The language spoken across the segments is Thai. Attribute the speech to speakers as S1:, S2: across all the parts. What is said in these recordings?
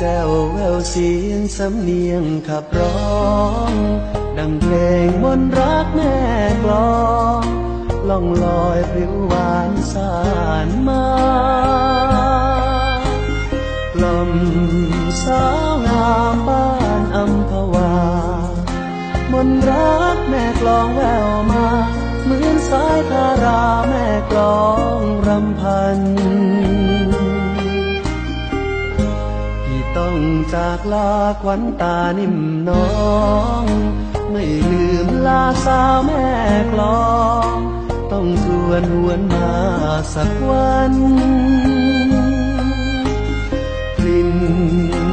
S1: แจ้วแววเสียงสำเนียงขับร้อง ดังเพลงมนต์รักแม่กลองล่องลอยพริ้วหวานสานมากล่อมสาวงามบ้านอัมพวามนต์รักแม่กลองแววมา เหมือนสายทาราแม่กลองรำ จากลาควันตานิ่มน้อง ไม่ลืมลาสาวแม่กลอง ต้องชวนหวนมาสักวันกลิ่น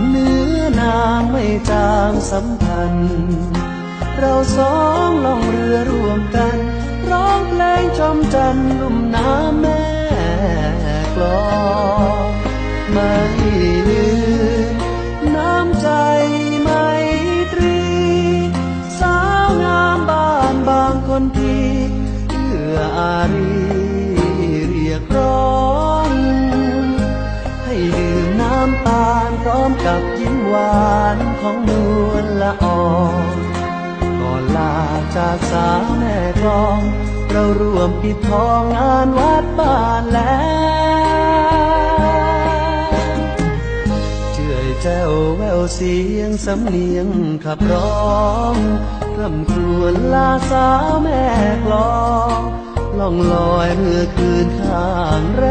S1: เนื้อนางไม่จางสัมพันธ์ เราสองล่องเรือร่วมกัน ร้องเพลงชมจันทร์ลุ่มน้ำแม่กลอง รีเรียกร้อง ให้ดื่มน้ำตาลพร้อมกับยิ้มหวานของนวลละอองก่อนลาจากสาวแม่กลอง เราร่วมปิดทองงานวัดบ้านแล้วเชื่อยแจ้วแววเสียงสำเนียงขับร้องคำครวญลาสาวแม่กลอง ล่องลอยเมื่อคืนข้างแร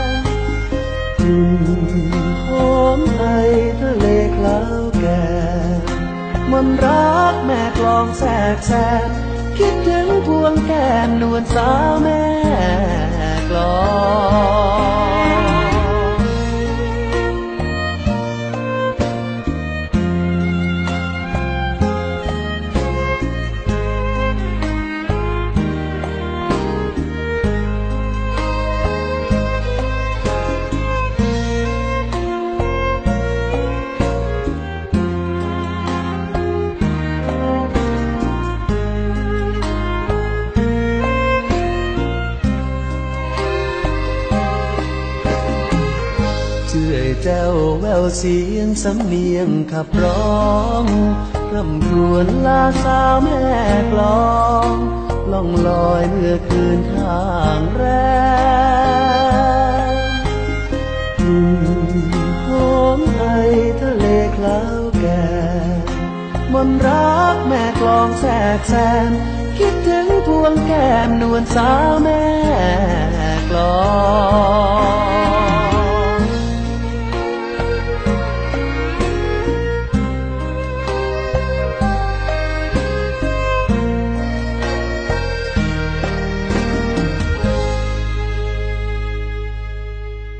S1: มกลิ่นหอมไอทะเลคลาวแก่มนรักแม่กลองแสกแสบคิดถึงพวงแก้มนวลสาวแม่ แจ้วแววเสียงสำเนียงขับร้องรำครวญลาสาวแม่กลองล่องลอยเมื่อคืนข้างแรกลิ่นหอมไอทะเลคลาวแก่มนรักแม่กลองแสกแสนคิดถึงพวงแก้มนวลสาวแม่กลอง